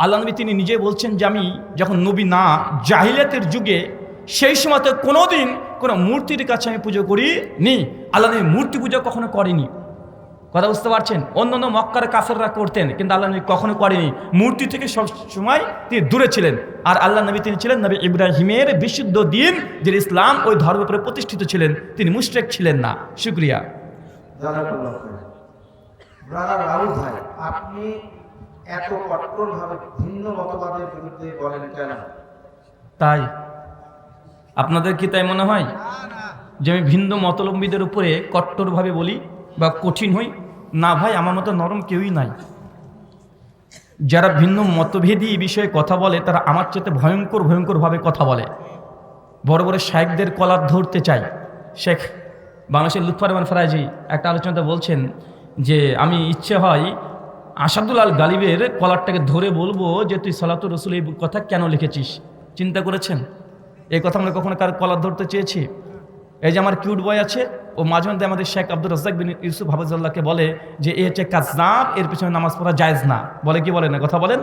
আল্লাহ নবী তিনি নিজে বলছেন যে আমি যখন নবী না, জাহিলিয়াতের যুগে সেই সময়তে কোনোদিন কোনো মূর্তির কাছে আমি পুজো করি নি আল্লাহ নবী মূর্তি পুজো কখনো করেনি। কথা বুঝতে পারছেন? অন্য অন্য মক্কার কাফেররা করতেন, কিন্তু আল্লাহ নবী কখনো করেনি। মূর্তি থেকে সব সময় তিনি দূরে ছিলেন। আর আল্লাহ নবী তিনি ছিলেন নবী ইব্রাহিমের বিশুদ্ধ দিন যে ইসলাম ওই ধর্মের উপরে প্রতিষ্ঠিত ছিলেন। তিনি মুশরেক ছিলেন না। শুক্রিয়া। আপনি এত কঠোরভাবে ভিন্ন মতবাদের বিরুদ্ধে বলেন কেন? তাই? আপনাদের কি তাই মনে হয়? যে আমি ভিন্ন মতলম্বীদের উপরে কট্টরভাবে বলি বা কঠিন হই? না ভাই আমার মতো নরম কেউই নাই। যারা ভিন্ন মতভেদী বিষয়ে কথা বলে তারা আমার চেয়ে ভয়ঙ্কর ভয়ঙ্করভাবে কথা বলে। বড় বড় শেখদের কলার ধরতে চাই। শেখ বাংলাদেশের লুৎফর রহমান ফরাজি একটা আলোচনাতে বলছেন যে আমি ইচ্ছে হয় আসাদুল আল গালিবের কলারটাকে ধরে বলব যে তুই সালাতুর রসুল এই কথা কেন লিখেছিস? চিন্তা করেছেন? এই কথা আমরা কখনো কার কলার ধরতে চেয়েছি? এই যে আমার কিউট বয় আছে, ও মাঝে মধ্যে আমাদের শেখ আব্দুল রাজ্জাক বিন ইউসুফ হাফিজুল্লাহকে বলে যে এ হচ্ছে কাজনাব এর পিছনে নামাজ পড়া জায়েজ না। বলে কি বলে না? কথা বলেন।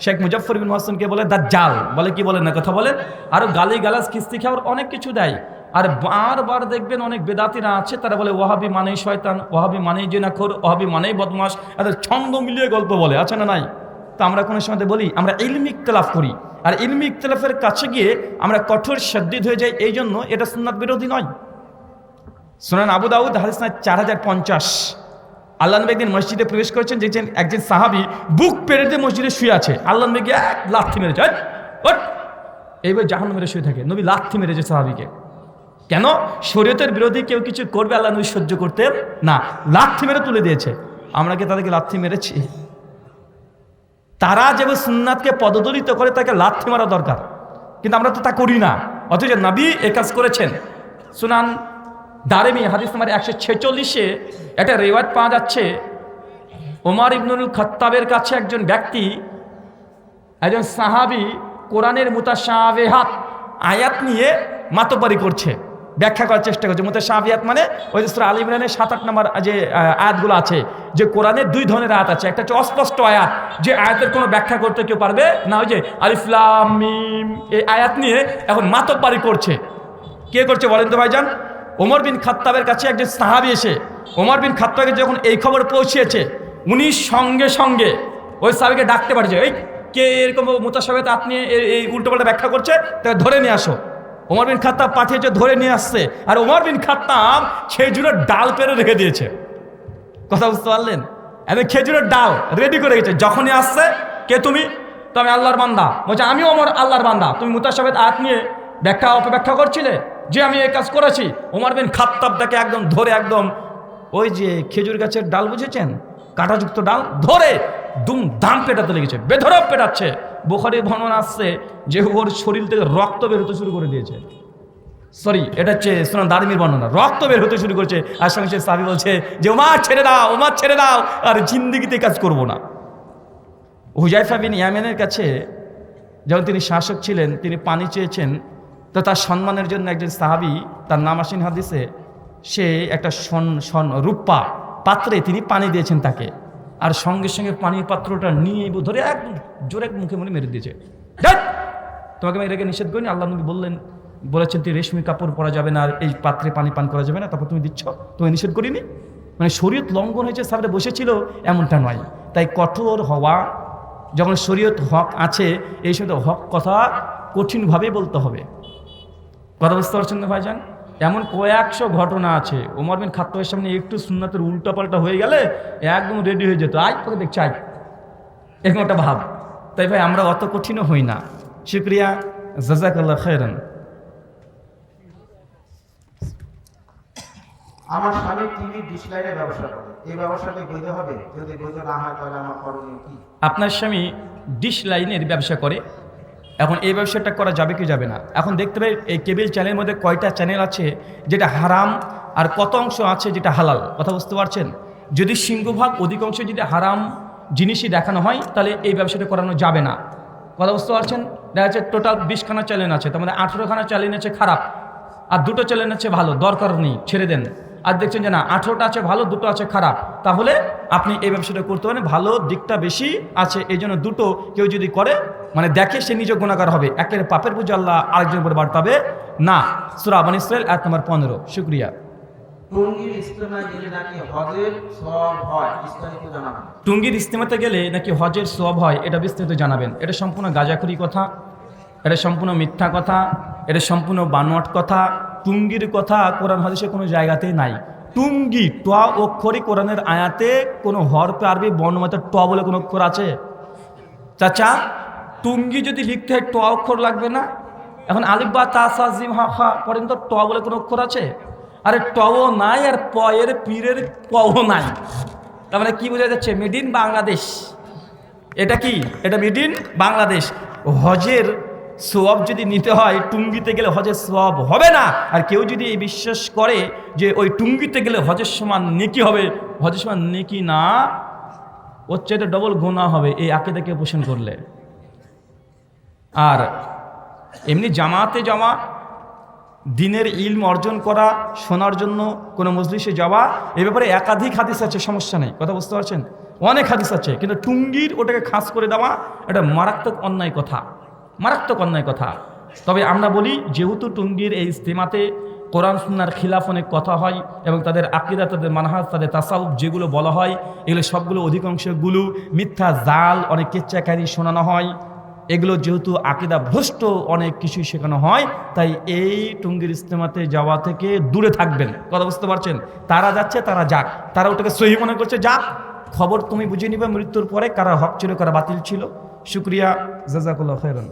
শেখ মুজফর বিন হাসানকে বলে দা জাল বলে কি বলে না? কথা বলেন। আরও গালি গালাজ কিস্তি খাওয়ার অনেক কিছু দেয়। আর বারবার দেখবেন অনেক বেদাতিরা আছে, তারা বলে ওহাবি মানেই শয়তান ওহাবি মানেই জেনাখোর ওহাবি মানেই বদমাস এদের ছন্দ মিলিয়ে গল্প বলে, আছে না নাই? তো আমরা কোনো সময় বলি, আমরা ইলমি ইখতলাফ করি। আর ইলমি ইখতলাফের কাছে গিয়ে আমরা কঠোর সদ্দিদ হয়ে যাই, এই জন্য এটা সুন্নাত বিরোধী নয়। সুনান আবু দাউদ, হাদিস না চার হাজার পঞ্চাশ। আল্লাহ নবী একদিন মসজিদে প্রবেশ করেছেন, দেখছেন একজন সাহাবি বুক পেরে দিয়ে মসজিদে শুয়ে আছে। আল্লাহ নবী এক লাথি মেরেছে! এইবার জাহান মেরে শুয়ে থাকে। নবী লাথি মেরেছে সাহাবিকে। কেন? শরীয়তের বিরোধী কেউ কিছু করবে আল্লাহ নবী সহ্য করতেন না। লাথি মেরে তুলে দিয়েছে। আমরা কি তাদেরকে লাথি মেরেছি? তারা যেভাবে সুন্নাতকে পদদলিত করে তাকে লাথি মারা দরকার। কিন্তু আমরা তো তা করি না। অথচ নবী এ কাজ করেছেন। সুনান দারেমি, হাদিস নাম্বার একশো ছেচল্লিশে একটা রেওয়াজ পাওয়া যাচ্ছে। ওমার ইবনুল খত্তাবের কাছে একজন ব্যক্তি, একজন সাহাবি কোরআনের মুতাশাবেহাত আয়াত নিয়ে মাতবারি করছে। ব্যাখ্যা করার চেষ্টা করছে। মুতাশাবিয়াত মানে ওই যে সুরা আল ইমরানের সাত আট নম্বর যে আয়াতগুলো আছে, যে কোরআনের দুই ধরনের আয়াত আছে। একটা হচ্ছে অস্পষ্ট আয়াত, যে আয়াতের কোনো ব্যাখ্যা করতে কেউ পারবে না, ওই যে আলিফলাম এই আয়াত নিয়ে এখন মাতব্বারি করছে। কে করছে বলেন তো ভাইজান? ওমর বিন খাত্তাবের কাছে একজন সাহাবি এসে, ওমর বিন খাত্তাবকে যখন এই খবর পৌঁছিয়েছে, উনি সঙ্গে সঙ্গে ওই সাহাবিকে ডাকতে পারছে, এই, কে এরকম মোতাসাবেত আপনি এই উল্টোপাল্টা ব্যাখ্যা করছে? তাকে ধরে নিয়ে আসো। ওমর বিন খাত্তাব পাঠিয়েছে, ধরে নিয়ে আসছে। আর ওমর বিন খাত্তাব খেজুরের ডাল পেরে রেখে দিয়েছে। কথা বুঝতে পারলেন? এবার খেজুরের ডাল রেডি করে গেছে যখনই আসছে, কে তুমি? তো আমি আল্লাহর বান্দা। বলছে আমিও আমার আল্লাহর বান্দা। তুমি মুতাসাবেদ আয়াত নিয়ে ব্যাখ্যা অপব্যাখ্যা করছিলে? যে আমি এই কাজ করেছি। ওমর বিন খাত্তাবটাকে একদম ধরে একদম ওই যে খেজুর গাছের ডাল বুঝেছেন? কাঁটাযুক্ত ডাল ধরে দুম দাম পেটাতে লেগেছে। বেধরব পেটাচ্ছে। বোখারি ভ্রমণ আসছে যে ওর শরীর থেকে রক্ত বের হতে শুরু করে দিয়েছে। সরি এটা হচ্ছে শোনা দারিমির বর্ণনা। রক্ত বের হতে শুরু করছে, আর সঙ্গে সে সাবি বলছে যে ওমার ছেড়ে দাও ওমার ছেড়ে দাও, আর জিন্দিগিতে কাজ করব না। হুজাইফা বিন ইয়ামেনের কাছে যখন তিনি শাসক ছিলেন, তিনি পানি চেয়েছেন, তো তার সম্মানের জন্য একজন সাহাবি, তার নাম আসেন হাদিসে, সে একটা সন সন রূপা পাত্রে তিনি পানি দিয়েছেন তাকে। আর সঙ্গে সঙ্গে পানির পাত্রটা নিয়ে ধরে একদম জোরে মুখে মুখে মেরে দিয়েছে! তোমাকে আমি এটাকে নিষেধ করিনি, আল্লাহ নবী বললেন, বলেছেন তুই রেশমি কাপড় পরা যাবে না আর এই পাত্রে পানি পান করা যাবে না, তারপর তুমি দিচ্ছ। তুমি নিষেধ করিনি? মানে শরীয়ত লঙ্ঘন হয়েছে সামনে বসেছিল, এমনটা নয়। তাই কঠোর হওয়া, যখন শরীয়ত হক আছে, এই সময় হক কথা কঠিনভাবে বলতে হবে। কথা বুঝতে পারছেন না ভাইজান? এমন কয়েকশো ঘটনা আছে। ওমর বিন খাত্তাবের সামনে একটু সুন্নাতের উল্টাপাল্টা হয়ে গেলে একদম রেডি হয়ে যেত। আজ তোকে দেখছি আজ এরকম একটা ভাব। তাই ভাই আমরা অত কঠিনও হই না। শুক্রিয়া। জাজাকাল্লাহ খেরান আমার স্বামী টিভি ব্যবসা করে। এই বৈধ হবে? যদি বৈধ না হয় তাহলে আমার করণীয় কি? আপনার স্বামী ডিশ লাইনের ব্যবসা করে। এখন এই ব্যবসাটা করা যাবে কি যাবে না? এখন দেখতে পাই এই কেবিল চ্যানেলের মধ্যে কয়টা চ্যানেল আছে যেটা হারাম আর কত অংশ আছে যেটা হালাল? কথা বুঝতে পারছেন? যদি সিংহভাগ অধিকাংশ যদি হারাম জিনিসই দেখানো হয়, তাহলে এই ব্যবসাটা করানো যাবে না। কথা বুঝতে পারছেন? দেখা যাচ্ছে টোটাল বিশখানা চ্যানেল আছে, তার মধ্যে আঠেরোখানা চ্যানেল আছে খারাপ, আর দুটো চ্যানেল আছে ভালো, দরকার নেই, ছেড়ে দেন। আর দেখছেন যে না আঠেরোটা আছে ভালো দুটো আছে খারাপ। তাহলে আপনি এই ব্যবসাটা করতে পারেন ভালো দিকটা বেশি আছে এই জন্য দুটো কেউ যদি করে মানে দেখে সে নিজে গুণাকার হবে। একের পাপের বুঝে আল্লাহ আরেকজনের উপর বার্তাবে। না সুরা আবান ইসরায়েল এক নম্বর পনেরো। শুক্রিয়া। টঙ্গীর ইস্তেমায় গেলে নাকি হজের সব হয়? বিস্তারিত জানাবেন। টুঙ্গির ইস্তেমাতে গেলে নাকি হজের সব হয় এটা বিস্তারিত জানাবেন। এটা সম্পূর্ণ গাজাখুরি কথা এটা সম্পূর্ণ মিথ্যা কথা এটা সম্পূর্ণ বানোয়াট কথা টুঙ্গির কথা কোরআন হাদিসে কোনো জায়গাতেই নাই। টুঙ্গি ট অক্ষরই কোরআনের আয়াতে কোনো হরফে আরবি বর্ণমাতে ট বলে কোনো অক্ষর আছে? চাচা টুঙ্গি যদি লিখতে হয় ট অক্ষর লাগবে না, এখন আলিফ বা তা, সা, জিম, হা, খা পর্যন্ত ট বলে কোনো অক্ষর আছে? আরে টও নাই আর প এর পীরের পও নাই। তার মানে কি বোঝা যাচ্ছে? Made in Bangladesh. এটা কি? এটা মেড ইন বাংলাদেশ। হজের সোয়াব যদি নিতে হয়, টুঙ্গিতে গেলে হজের সোয়াব হবে না। আর কেউ যদি এই বিশ্বাস করে যে ওই টুঙ্গিতে গেলে হজের সমান নেকি হবে, হজের সমান নেকি না, ওর চাইতে ডবল গোনা হবে, এই আকেদাকে পোষণ করলে। আর এমনি জামাতে যাওয়া, দিনের ইলম অর্জন করা, শোনার জন্য কোনো মজলিসে যাওয়া, এ ব্যাপারে একাধিক হাদিস আছে, সমস্যা নেই। কথা বুঝতে পারছেন? অনেক হাদিস আছে, কিন্তু টুঙ্গির ওটাকে খাস করে দেওয়া, এটা মারাত্মক অন্যায় কথা। মারাত্মক অন্যায় কথা। তবে আমরা বলি, যেহেতু টুঙ্গির এই ইস্তেমাতে কোরআন সুন্নার খিলাফ অনেক কথা হয় এবং তাদের আকিদা, তাদের মানহাজ, তাদের তাসাউফ যেগুলো বলা হয়, এগুলো সবগুলো অধিকাংশগুলো মিথ্যা, জাল, অনেক কেচ্চাকারী শোনানো হয়। এগুলো যেহেতু আকিদা ভ্রষ্ট, অনেক কিছুই শেখানো হয়, তাই এই টুঙ্গির ইস্তেমাতে যাওয়া থেকে দূরে থাকবেন। কথা বুঝতে পারছেন? তারা যাচ্ছে, তারা যাক। তারা ওটাকে সহি মনে করছে, যাক। খবর তুমি বুঝে নিবে মৃত্যুর পরে কারা হক ছিল, কারা বাতিল ছিল। শুক্রিয়া, জাজাকুল্লাহ খেরন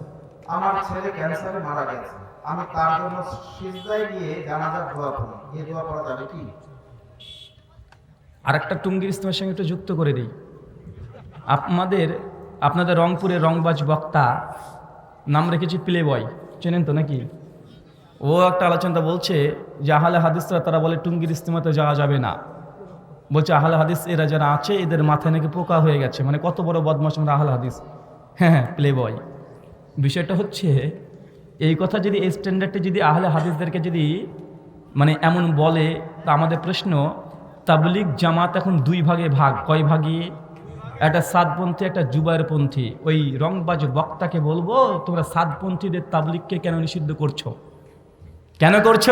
আমার ছেলে ক্যান্সারে মারা গেছে। আমি তার জন্য সিজদায় গিয়ে জানাজার দোয়া করি। এই দোয়া করা যাবে কি? আর একটা টুঙ্গির ইস্তেমার সঙ্গে একটু যুক্ত করে দিই আপনাদের আপনাদের রংপুরের রংবাজ বক্তা, নাম রেখেছি প্লে বয় চেনেন তো নাকি? ও একটা আলোচনা বলছে যে আহলে হাদিসরা, তারা বলে টুঙ্গির ইস্তেমাতে যাওয়া যাবে না। বলছে আহলে হাদিস এরা যারা আছে, এদের মাথায় নাকি পোকা হয়ে গেছে। মানে কত বড় বদমাস আমরা আহলে হাদিস। হ্যাঁ হ্যাঁ প্লে বয় বিষয়টা হচ্ছে, এই কথা যদি এই স্ট্যান্ডার্ডে যদি আহলে হাদিসদেরকে যদি মানে এমন বলে, তা আমাদের প্রশ্ন, তাবলিগ জামাত এখন দুই ভাগে ভাগ। কয় ভাগে? একটা সাতপন্থী একটা জুবাইরপন্থী। ওই রংবাজ বক্তাকে বলব, তোমরা সাতপন্থীদের তাবলিগকে কেন নিষিদ্ধ করছ? কেন করছ?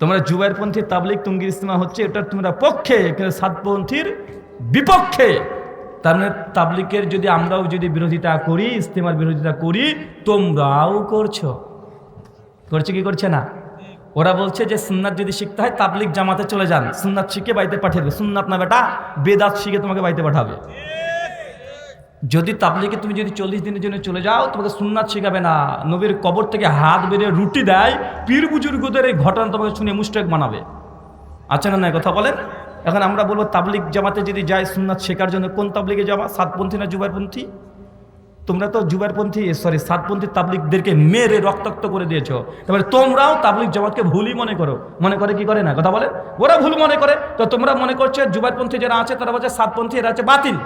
তোমরা জুবাইরপন্থী তাবলিগ তুঙ্গির ইস্তেমা হচ্ছে, এটা তোমরা পক্ষে সাতপন্থীর বিপক্ষে। তার মানে তাবলিকের যদি আমরাও যদি বিরোধিতা করি, ইস্তেমার বিরোধিতা করি, তোমরাও করছ। করছে কি করছে না? ওরা বলছে যে সুন্নাত যদি শিখতে হয়, তাবলিক জামাতে চলে যান। সুন্নাত শিখে বাড়িতে পাঠিয়ে দেবে। সুন্নাত না বেটা, বেদাত শিখে তোমাকে বাড়িতে পাঠাবে। যদি তাবলিকে তুমি যদি চল্লিশ দিনের জন্য চলে যাও, তোমাকে সুন্নাত শেখাবে না। নবীর কবর থেকে হাত বেরিয়ে রুটি দেয় পীর বুজুর্গদের এই ঘটনা তোমাকে শুনে মুস্টেক বানাবে। আচ্ছা না কথা বলেন? এখন আমরা বলব তাবলিক জামাতে যদি যাই সুন্নাত শেখার জন্য, কোন তাবলিকে যাওয়া সাতপন্থী না যুবারপন্থী? তোমরা তো যুবারপন্থী সরি সাতপন্থী তাবলিকদেরকে মেরে রক্তাক্ত করে দিয়েছ। তারপরে তোমরাও তাবলিক জামাতকে ভুলই মনে করো। মনে করে কি করে না? কথা বলে? ওরা ভুল মনে করে। তো তোমরা মনে করছ যুবারপন্থী যারা আছে, তারা বলছে সাতপন্থী, এরা আছে বাতিল।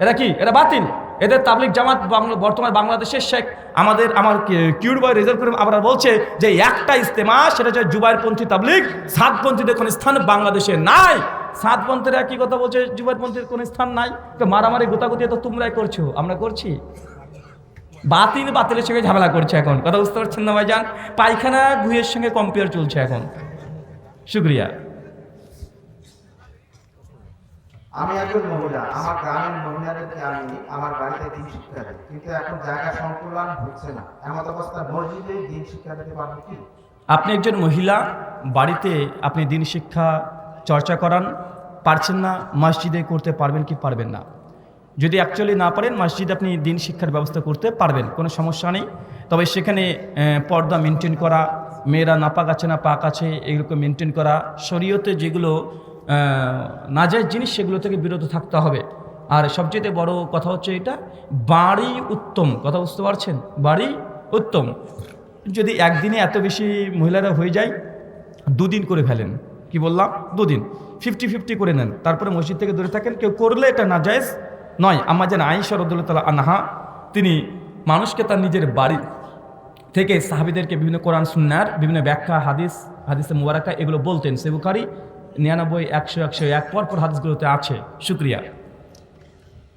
এরা কি? এরা বাতিল। এদের তাবলিক জামাত বর্তমান বাংলাদেশের শেখ আমাদের আমার কিউর বয় রেজাল্ট করে আবার বলছে যে একটা ইস্তেমা, সেটা হচ্ছে জুবাইরপন্থী তাবলিক সাতপন্থীদের কোনো স্থান বাংলাদেশে নাই। সাতপন্থীরা কি কথা বলছে? জুবাইরপন্থীর কোনো স্থান নাই? তো মারামারি, গোতাগুতি তো তোমরাই করছ, আমরা করছি। বাতিল বাতিলের সঙ্গে ঝামেলা করছে এখন। কথা বুঝতে পারছেন না ভাইজান? পায়খানা গুহের সঙ্গে কম্পেয়ার চলছে এখন। শুক্রিয়া। আমি একজন মহিলা, আমার গ্রামের মহিলাদেরকে আমি আমার বাড়িতে দিন শিক্ষা দিই। কিন্তু এখন জায়গা সংকুলন হচ্ছে না। এমন অবস্থায় মসজিদে দিন শিক্ষা দিতে পারব কি? আপনি একজন মহিলা, বাড়িতে আপনি দিন শিক্ষা চর্চা করান, পারছেন না, মসজিদে করতে পারবেন কি পারবেন না? যদি অ্যাকচুয়ালি না পারেন, মসজিদে আপনি দিন শিক্ষার ব্যবস্থা করতে পারবেন, কোনো সমস্যা নেই। তবে সেখানে পর্দা মেনটেন করা, মেয়েরা নাপাক আছে না পাক আছে এগুলোকে মেনটেন করা, শরীয়তে যেগুলো নাজায় জিনিস সেগুলো থেকে বিরত থাকতে হবে। আর সবচেয়ে বড় কথা হচ্ছে এটা, বাড়ি উত্তম। কথা বুঝতে পারছেন? বাড়ি উত্তম। যদি একদিনে এত বেশি মহিলারা হয়ে যায়, দুদিন করে ফেলেন। কি বললাম? দুদিন। ফিফটি ফিফটি করে নেন। তারপরে মসজিদ থেকে দূরে থাকেন। কেউ করলে এটা না জায়েজ নয় আমার যেন আইসা রদুল্লাহ আনহা, তিনি মানুষকে তার নিজের বাড়ি থেকে সাহাবিদেরকে বিভিন্ন কোরআন, সুন্নার বিভিন্ন ব্যাখ্যা, হাদিস, হাদিসে মুবারাকা এগুলো বলতেন। সে বুখারি নিরানব্বই একশো একশো এক পর পর হাদিসগুলোতে আছে। শুক্রিয়া।